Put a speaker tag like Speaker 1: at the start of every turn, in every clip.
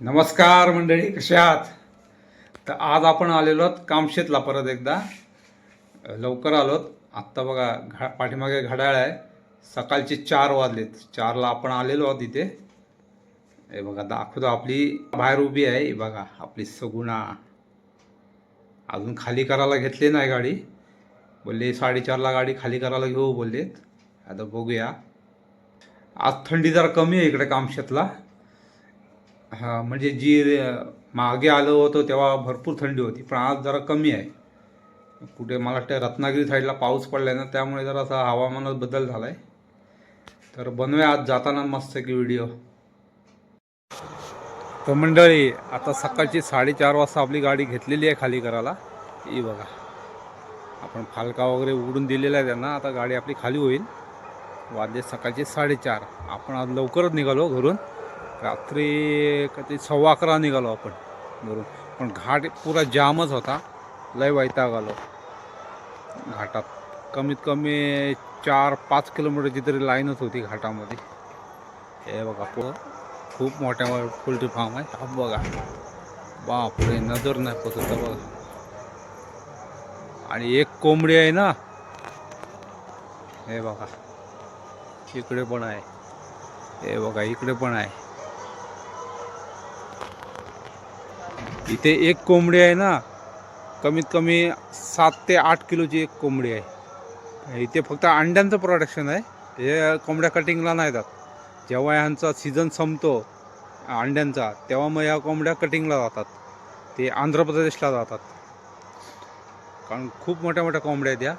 Speaker 1: नमस्कार मंडळी कशा आहात? तर आज आपण आलेलो आहोत कामशेतला परत एकदा. लवकर आलोत आत्ता बघा घा पाठीमागे घड्याळ आहे. सकाळचे चार वाजलेत. चारला आपण आलेलो आहोत इथे. हे बघा दाखवतो आपली. बाहेर उभी आहे. बघा आपली सगुणा. अजून खाली करायला घेतली नाही गाडी. बोलले साडेचारला गाडी खाली करायला घेऊ बोललेत. आता बघूया. आज थंडी जरा कमी आहे इकडे कामशेतला. हा म्हणजे जी मागे आलो होतो तेव्हा भरपूर थंडी होती पण आज जरा कमी आहे. कुठे मला वाटतं रत्नागिरी साईडला पाऊस पडला आहे ना त्यामुळे जरा असा हवामानात बदल झाला आहे तर बनवूया आज जाताना मस्त की व्हिडिओ. तर मंडळी आता सकाळची साडेचार वाजता आपली गाडी घेतलेली आहे खाली करायला. ही बघा. आपण फालका वगैरे उघडून दिलेला आहे त्यांना आता गाडी आपली खाली होईल. वाजले सकाळचे साडेचार. आपण आज लवकरच निघालो घरून. रात्री कधी सव्वा अकरा निघालो आपण बरोबर पण घाट पुरा जामच होता. लय वैताग आलो. घाटात कमीत कमी चार पाच किलोमीटरची तरी लाईनच होती घाटामध्ये. हे बघा पुढं खूप मोठ्या पोल्ट्री फार्म आहे. हा बघा. बापरे नजर नाही पोचत बघा. आणि एक कोंबडी आहे ना? हे बघा. इकडे पण आहे. हे बघा इकडे पण आहे. इथे एक कोंबडी आहे ना कमीत कमी सात ते आठ किलोची एक कोंबडी आहे. इथे फक्त अंड्यांचं प्रोडक्शन आहे. हे कोंबड्या कटिंगला नाही जात. जेव्हा ह्यांचा सीझन संपतो अंड्यांचा तेव्हा मग ह्या कोंबड्या कटिंगला जातात. ते आंध्र प्रदेशला जातात. कारण खूप मोठ्या मोठ्या कोंबड्या आहेत या.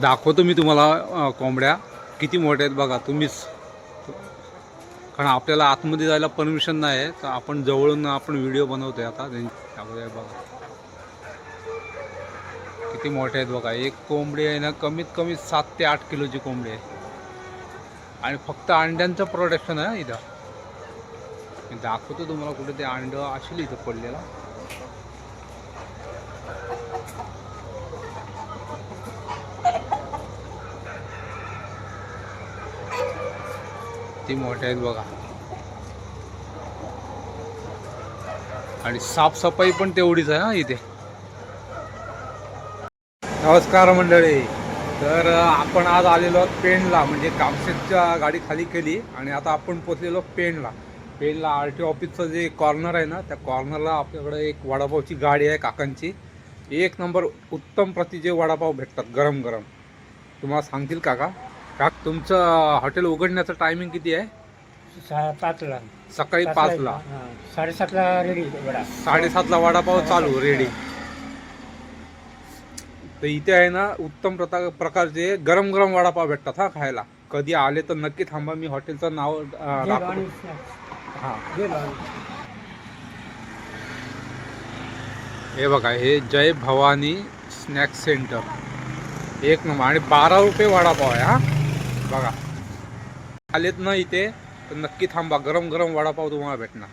Speaker 1: दाखवतो मी तुम्हाला कोंबड्या. किती मोठ्या आहेत बघा तुम्हीच. कारण आपल्याला आतमध्ये जायला परमिशन नाही आहे तर आपण जवळून आपण व्हिडिओ बनवतोय आता. त्यामध्ये बघा. किती मोठे आहेत बघा. एक कोंबडी आहे ना कमीत कमी सात ते आठ किलोची कोंबडी आहे. आणि फक्त अंड्यांचं प्रोडक्शन आहे इथं. दाखवतो तुम्हाला कुठे ते अंड असेल इथं पडलेला. किती मोठे आहेत बघा. आणि साफसफाई पण तेवढीच आहे हा इथे. नमस्कार मंडळी. तर आपण आज आलेलो आहोत पेणला म्हणजे कामशेतच्या गाडी खाली केली आणि आता आपण पोचलेलो पेणला. पेणला आर टी ऑफिसचं जे कॉर्नर आहे ना त्या कॉर्नरला आपल्याकडे एक वडापावची गाडी आहे काकांची. एक नंबर उत्तम प्रतीचे वडापाव भेटतात गरम गरम तुम्हाला सांगतील काका? काक तुमचं हॉटेल उघडण्याचं टायमिंग किती आहे?
Speaker 2: सहा पाचला
Speaker 1: सकाळी पाचला
Speaker 2: हा, साडेसातला रेडी वडा.
Speaker 1: साडेसातला वडापाव चालू रेडी तर इथे आहे ना उत्तम प्रता प्रकारचे गरम गरम वडापाव भेटतात हा खायला. कधी आले तर नक्की थांबा मी हॉटेलचं नाव अं. हा. हे बघा हे जय भवानी स्नॅक सेंटर. एक नंबर आणि बारा रुपये वडापाव आहे हा. बघा. आलेत ना इथे तर नक्की थांबा. गरम गरम वडापाव तुम्हाला भेटणार.